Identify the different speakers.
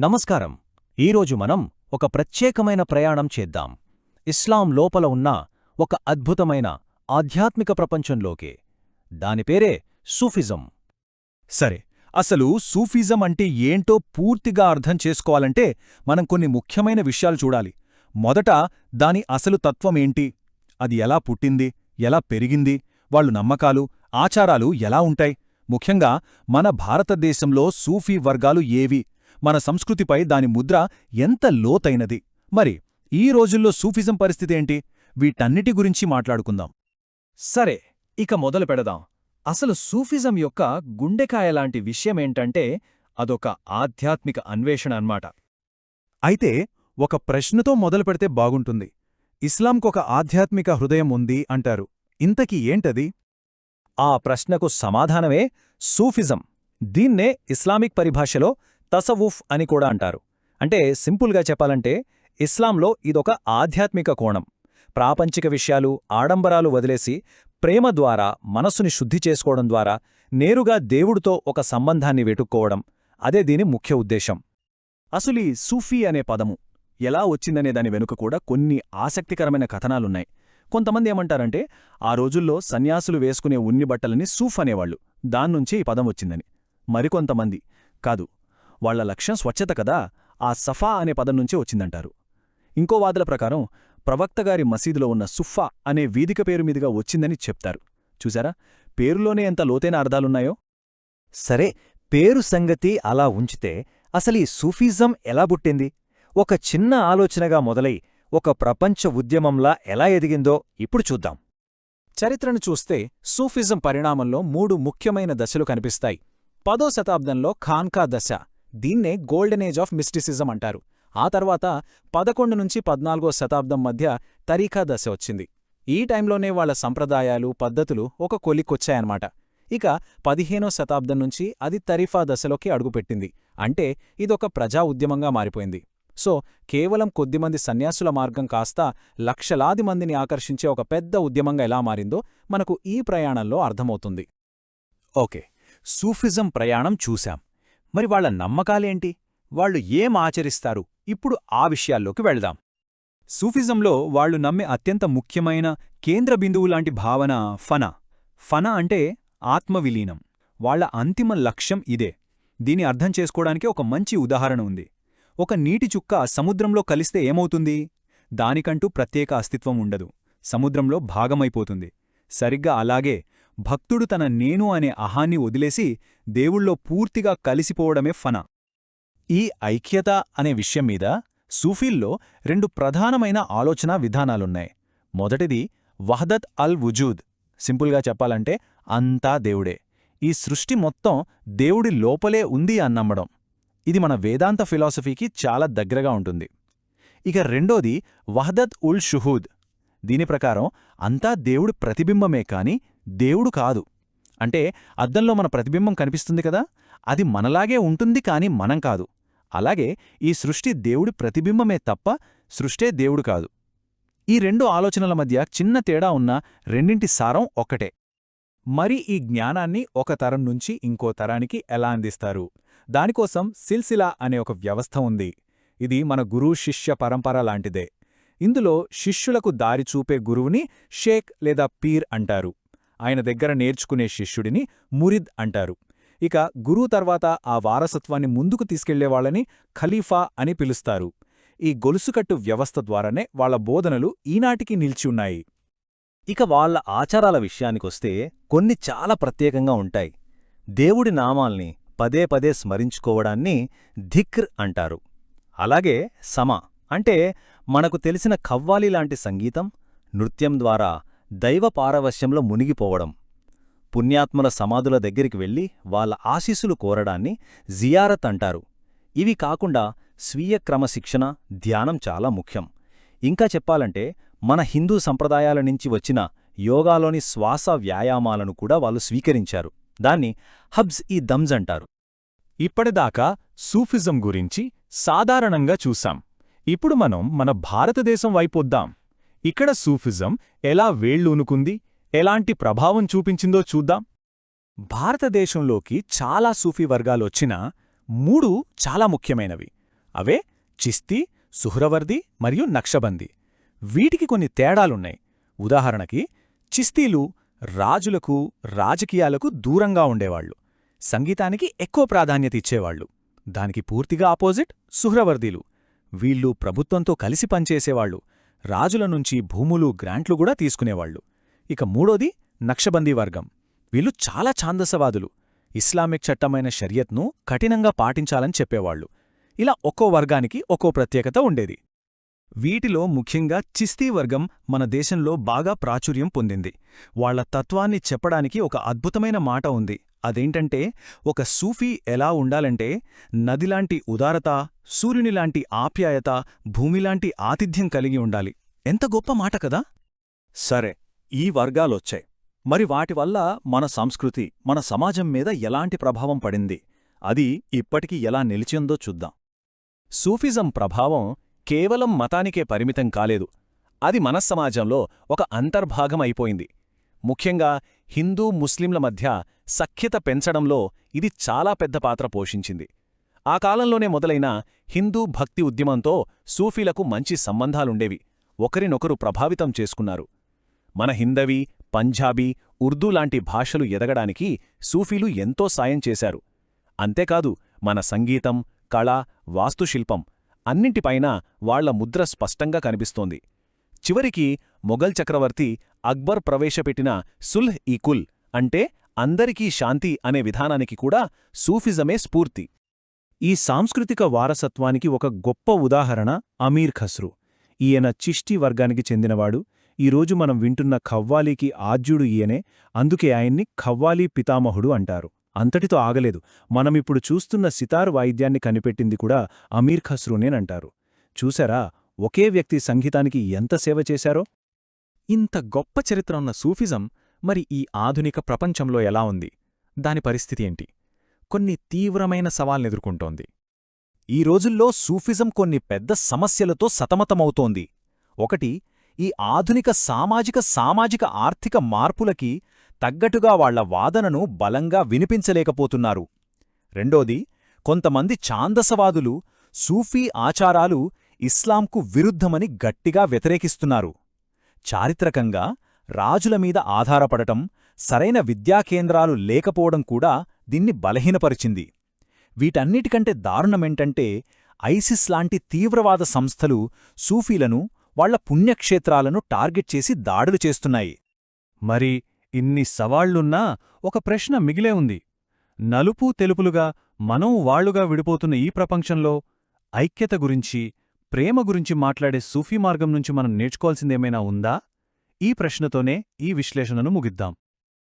Speaker 1: నమస్కారం. ఈరోజు మనం ఒక ప్రత్యేకమైన ప్రయాణం చేద్దాం. ఇస్లాం లోపల ఉన్న ఒక అద్భుతమైన ఆధ్యాత్మిక ప్రపంచంలోకే. దాని పేరే సూఫిజం.
Speaker 2: సరే అసలు సూఫిజం అంటే ఏంటో పూర్తిగా అర్థం చేసుకోవాలంటే మనం కొన్ని ముఖ్యమైన విషయాలు చూడాలి. మొదట దాని అసలు తత్వమేంటి అది ఎలా పుట్టింది? ఎలా పెరిగింది? వాళ్ళు నమ్మకాలు ఆచారాలు ఎలా ఉంటాయి? ముఖ్యంగా మన భారతదేశంలో సూఫీ వర్గాలు ఏవి? మన సంస్కృతిపై దాని ముద్ర ఎంత లోతైనది. మరి ఈ రోజుల్లో సూఫిజం పరిస్థితి ఏంటి? వీటన్నిటి గురించి మాట్లాడుకుందాం.
Speaker 1: సరే ఇక మొదలు పెడదాం. అసలు సూఫిజం యొక్క గుండెకాయలాంటి విషయమేంటంటే అదొక ఆధ్యాత్మిక అన్వేషణ అన్నమాట.
Speaker 2: అయితే ఒక ప్రశ్నతో మొదలు పెడితే బాగుంటుంది. ఇస్లాంకొక ఆధ్యాత్మిక హృదయం ఉంది అంటారు. ఇంతకీ ఏంటది?
Speaker 1: ఆ ప్రశ్నకు సమాధానమే సూఫిజం. దీన్నే ఇస్లామిక్ పరిభాషలో తసవుఫ్ అని కూడా అంటారు. అంటే సింపుల్గా చెప్పాలంటే ఇస్లాంలో ఇదొక ఆధ్యాత్మిక కోణం. ప్రాపంచిక విషయాలు ఆడంబరాలు వదిలేసి ప్రేమ ద్వారా మనస్సుని శుద్ధి చేసుకోవడం ద్వారా నేరుగా దేవుడితో ఒక సంబంధాన్ని వెటుక్కోవడం అదే దీని ముఖ్య ఉద్దేశం. అసలు ఈ సూఫీ అనే పదము ఎలా వచ్చిందనే దాని వెనుక కూడా కొన్ని ఆసక్తికరమైన కథనాలున్నాయి. కొంతమంది ఏమంటారంటే ఆ రోజుల్లో సన్యాసులు వేసుకునే ఉన్ని బట్టలని సూఫ్ అనేవాళ్ళు దాన్నుంచే ఈ పదం వచ్చిందని. మరికొంతమంది కాదు. వాళ్ళ లక్ష్యం స్వచ్ఛత కదా ఆ సఫా అనే పదం నుంచే వచ్చిందంటారు. ఇంకో వాదల ప్రకారం ప్రవక్తగారి మసీదులో ఉన్న సుఫా అనే వీధిక పేరు మీదుగా వచ్చిందని చెప్తారు. చూసారా పేరులోనే ఎంత లోతైన అర్థాలున్నాయో?
Speaker 3: సరే పేరు సంగతి అలా ఉంచితే అసలీ సూఫీజం ఎలా పుట్టింది? ఒక చిన్న ఆలోచనగా మొదలై ఒక ప్రపంచ ఉద్యమంలా ఎలా ఎదిగిందో ఇప్పుడు చూద్దాం.
Speaker 1: చరిత్రను చూస్తే సూఫిజం పరిణామంలో మూడు ముఖ్యమైన దశలు కనిపిస్తాయి. పదో శతాబ్దంలో ఖాన్కా దశ దీన్నే గోల్డెన్ ఏజ్ ఆఫ్ మిస్టిసిజం అంటారు. ఆ తర్వాత పదకొండు నుంచి పద్నాలుగో శతాబ్దం మధ్య తరీఖా దశ వచ్చింది. ఈ టైంలోనే వాళ్ళ సంప్రదాయాలు పద్ధతులు ఒక కొలిక్కొచ్చాయన్నమాట ఇక పదిహేనో శతాబ్దం నుంచి అది తరీఫా దశలోకి అడుగుపెట్టింది. అంటే ఇదొక ప్రజా ఉద్యమంగా మారిపోయింది. సో కేవలం కొద్దిమంది సన్యాసుల మార్గం కాస్త లక్షలాది మందిని ఆకర్షించే ఒక పెద్ద ఉద్యమంగా ఎలా మారిందో మనకు ఈ ప్రయాణంలో అర్థమవుతుంది.
Speaker 2: ఓకే. సూఫిజం ప్రయాణం చూశాం. మరి వాళ్ళ నమ్మకాలేంటి? వాళ్ళు ఏం ఆచరిస్తారు? ఇప్పుడు ఆ విషయాల్లోకి వెళ్దాం. సూఫిజంలో వాళ్ళు నమ్మే అత్యంత ముఖ్యమైన కేంద్ర బిందువులాంటి భావన ఫన. ఫన అంటే ఆత్మవిలీనం. వాళ్ళ అంతిమ లక్ష్యం ఇదే. దీని అర్థం చేసుకోవడానికి ఒక మంచి ఉదాహరణ ఉంది. ఒక నీటి చుక్క సముద్రంలో కలిస్తే ఏమవుతుంది? దానికంటూ ప్రత్యేక అస్తిత్వం ఉండదు. సముద్రంలో భాగమైపోతుంది. సరిగ్గా అలాగే భక్తుడు తన నేను అనే అహాన్ని వదిలేసి దేవుళ్ళో పూర్తిగా కలిసిపోవడమే ఫన. ఈ ఐక్యత అనే విషయం మీద సూఫీల్లో రెండు ప్రధానమైన ఆలోచనా విధానాలున్నాయి. మొదటిది వహదత్ అల్ వుజూద్. సింపుల్గా చెప్పాలంటే అంతా దేవుడే. ఈ సృష్టి మొత్తం దేవుడి లోపలే ఉంది అన్నమ్మడం ఇది మన వేదాంత ఫిలాసఫీకి చాలా దగ్గరగా ఉంటుంది. ఇక రెండోది వహదత్ ఉల్ షుహూద్. దీని ప్రకారం అంతా దేవుడి ప్రతిబింబమే కాని దేవుడు కాదు. అంటే అద్దంలో మన ప్రతిబింబం కనిపిస్తుంది కదా? అది మనలాగే ఉంటుంది కాని మనం కాదు. అలాగే ఈ సృష్టి దేవుడి ప్రతిబింబమే తప్ప సృష్టే దేవుడు కాదు. ఈ రెండు ఆలోచనల మధ్య చిన్న తేడా ఉన్న రెండింటి సారం ఒక్కటే మరి ఈ జ్ఞానాన్ని ఒక తరం నుంచి ఇంకో తరానికి ఎలా అందిస్తారు? దానికోసం సిల్సిలా అనే ఒక వ్యవస్థ ఉంది. ఇది మన గురు శిష్య పరంపర లాంటిదే. ఇందులో శిష్యులకు దారి చూపే గురువుని షేక్ లేదా పీర్ అంటారు. ఆయన దగ్గర నేర్చుకునే శిష్యుడిని మురిద్ అంటారు. ఇక గురువు తర్వాత ఆ వారసత్వాన్ని ముందుకు తీసుకెళ్ళేవాళ్ళని ఖలీఫా అని పిలుస్తారు. ఈ గొలుసుకట్టు వ్యవస్థ ద్వారానే వాళ్ళ బోధనలు ఈనాటికి నిలిచి ఉన్నాయి.
Speaker 3: ఇక వాళ్ళ ఆచారాల విషయానికొస్తే కొన్ని చాలా ప్రత్యేకంగా ఉంటాయి. దేవుడి నామాల్ని పదే పదే స్మరించుకోవడాన్ని ధిక్ర్ అంటారు. అలాగే సమ అంటే మనకు తెలిసిన కవ్వాలిలాంటి సంగీతం నృత్యం ద్వారా దైవ పారవశ్యంలో మునిగిపోవడం. పుణ్యాత్ముల సమాధుల దగ్గరికి వెళ్ళి వాళ్ళ ఆశీస్సులు కోరడాన్ని జియారత్ అంటారు. ఇవి కాకుండా స్వీయ క్రమశిక్షణ ధ్యానం చాలా ముఖ్యం. ఇంకా చెప్పాలంటే మన హిందూ సంప్రదాయాల నుంచి వచ్చిన యోగాలోని శ్వాస వ్యాయామాలను కూడా వాళ్ళు స్వీకరించారు. దాన్ని హబ్స్ ఈ దమ్జ్ అంటారు.
Speaker 2: ఇప్పటిదాకా సూఫిజం గురించి సాధారణంగా చూసాం. ఇప్పుడు మనం మన భారతదేశం వైపొద్దాం ఇక్కడ సూఫిజం ఎలా వేళ్ళూనుకుంది ఎలాంటి ప్రభావం చూపించిందో చూద్దాం. భారతదేశంలోకి చాలా సూఫీ వర్గాలొచ్చినా మూడు చాలా ముఖ్యమైనవి. అవే చిస్తీ సుహ్రవర్ది మరియు నక్షబంది. వీటికి కొన్ని తేడాలున్నాయి. ఉదాహరణకి చిస్తీలు రాజులకు రాజకీయాలకు దూరంగా ఉండేవాళ్ళు సంగీతానికి ఎక్కువ ప్రాధాన్యత ఇచ్చేవాళ్ళు దానికి పూర్తిగా ఆపోజిట్ సుహ్రవర్దీలు. వీళ్ళు ప్రభుత్వంతో కలిసి పనిచేసేవాళ్ళు రాజుల నుంచి భూములు గ్రాంట్లు కూడా తీసుకునేవాళ్ళు ఇక మూడోది నక్షబందీ వర్గం. వీళ్ళు చాలా ఛాందసవాదులు. ఇస్లామిక్ చట్టమైన షరియత్ను కఠినంగా పాటించాలని చెప్పేవాళ్ళు ఇలా ఒక్కో వర్గానికి ఒక్కో ప్రత్యేకత ఉండేది.
Speaker 1: వీటిలో ముఖ్యంగా చిస్తీ వర్గం మన దేశంలో బాగా ప్రాచుర్యం పొందింది. వాళ్ళ తత్వాన్ని చెప్పడానికి ఒక అద్భుతమైన మాట ఉంది. అదేంటంటే ఒక సూఫీ ఎలా ఉండాలంటే నదిలాంటి ఉదారత సూర్యునిలాంటి ఆప్యాయత భూమిలాంటి ఆతిథ్యం కలిగి ఉండాలి. ఎంత గొప్ప మాట కదా!
Speaker 3: సరే ఈ వర్గాలొచ్చాయి. మరి వాటి వల్ల మన సంస్కృతి మన సమాజం మీద ఎలాంటి ప్రభావం పడింది? అది ఇప్పటికి ఎలా నిలిచిందో చూద్దాం.
Speaker 1: సూఫిజం ప్రభావం కేవలం మతానికే పరిమితం కాలేదు. అది మన సమాజంలో ఒక అంతర్భాగం అయిపోయింది. ముఖ్యంగా హిందూ ముస్లింల మధ్య సఖ్యత పెంచడంలో ఇది చాలా పెద్ద పాత్ర పోషించింది. ఆ కాలంలోనే మొదలైన హిందూ భక్తి ఉద్యమంతో సూఫీలకు మంచి సంబంధాలుండేవి. ఒకరినొకరు ప్రభావితం చేసుకున్నారు. మన హిందవీ పంజాబీ ఉర్దూ లాంటి భాషలు ఎదగడానికి సూఫీలు ఎంతో సాయం చేశారు. అంతేకాదు మన సంగీతం కళ వాస్తుశిల్పం అన్నింటిపైన వాళ్ళ ముద్ర స్పష్టంగా కనిపిస్తోంది. చివరికి మొఘల్ చక్రవర్తి అక్బర్ ప్రవేశపెట్టిన సుల్హ్ ఈ కుల్ అంటే అందరికీ శాంతి అనే విధానానికి కూడా సూఫిజమే స్ఫూర్తి. ఈ సాంస్కృతిక వారసత్వానికి ఒక గొప్ప ఉదాహరణ అమీర్ ఖస్రు. ఈయన చిష్టి వర్గానికి చెందినవాడు. ఈరోజు మనం వింటున్న ఖవ్వాలీకి ఆద్యుడు ఈయనే. అందుకే ఆయన్ని ఖవ్వాలీ పితామహుడు అంటారు. అంతటితో ఆగలేదు. మనమిప్పుడు చూస్తున్న సితారు వాయిద్యాన్ని కనిపెట్టింది కూడా అమీర్ ఖస్రూనేనంటారు. చూశారా ఒకే వ్యక్తి సంగీతానికి ఎంత సేవ చేశారో? ఇంత గొప్ప చరిత్ర ఉన్న సూఫిజం మరి ఈ ఆధునిక ప్రపంచంలో ఎలా ఉంది? దాని పరిస్థితి ఏంటి? కొన్ని తీవ్రమైన సవాల్నెదుర్కొంటోంది ఈ రోజుల్లో సూఫిజం కొన్ని పెద్ద సమస్యలతో సతమతమవుతోంది. ఒకటి ఈ ఆధునిక సామాజిక సామాజిక ఆర్థిక మార్పులకి తగ్గట్టుగా వాళ్ళ వాదనను బలంగా వినిపించలేకపోతున్నారు. రెండోది కొంతమంది ఛాందసవాదులు సూఫీ ఆచారాలు ఇస్లాంకు విరుద్ధమని గట్టిగా వ్యతిరేకిస్తున్నారు. చారిత్రకంగా రాజుల మీద ఆధారపడటం సరైన విద్యాకేంద్రాలు లేకపోవడం కూడా దీన్ని బలహీనపరిచింది. వీటన్నిటికంటే దారుణమేంటంటే ఐసిస్ లాంటి తీవ్రవాద సంస్థలు సూఫీలను వాళ్ళ పుణ్యక్షేత్రాలను టార్గెట్ చేసి దాడులు చేస్తున్నాయి. మరి ఇన్ని సవాళ్ళున్నా ఒక ప్రశ్న మిగిలే ఉంది. నలుపు తెలుపులుగా మనం వాళ్ళుగా విడిపోతున్న ఈ ప్రపంచంలో ఐక్యత గురించి ప్రేమ గురించి మాట్లాడే సూఫీ మార్గం నుంచి మనం నేర్చుకోవాల్సిందేమైనా ఉందా? ఈ ప్రశ్నతోనే ఈ విశ్లేషణను ముగిద్దాం.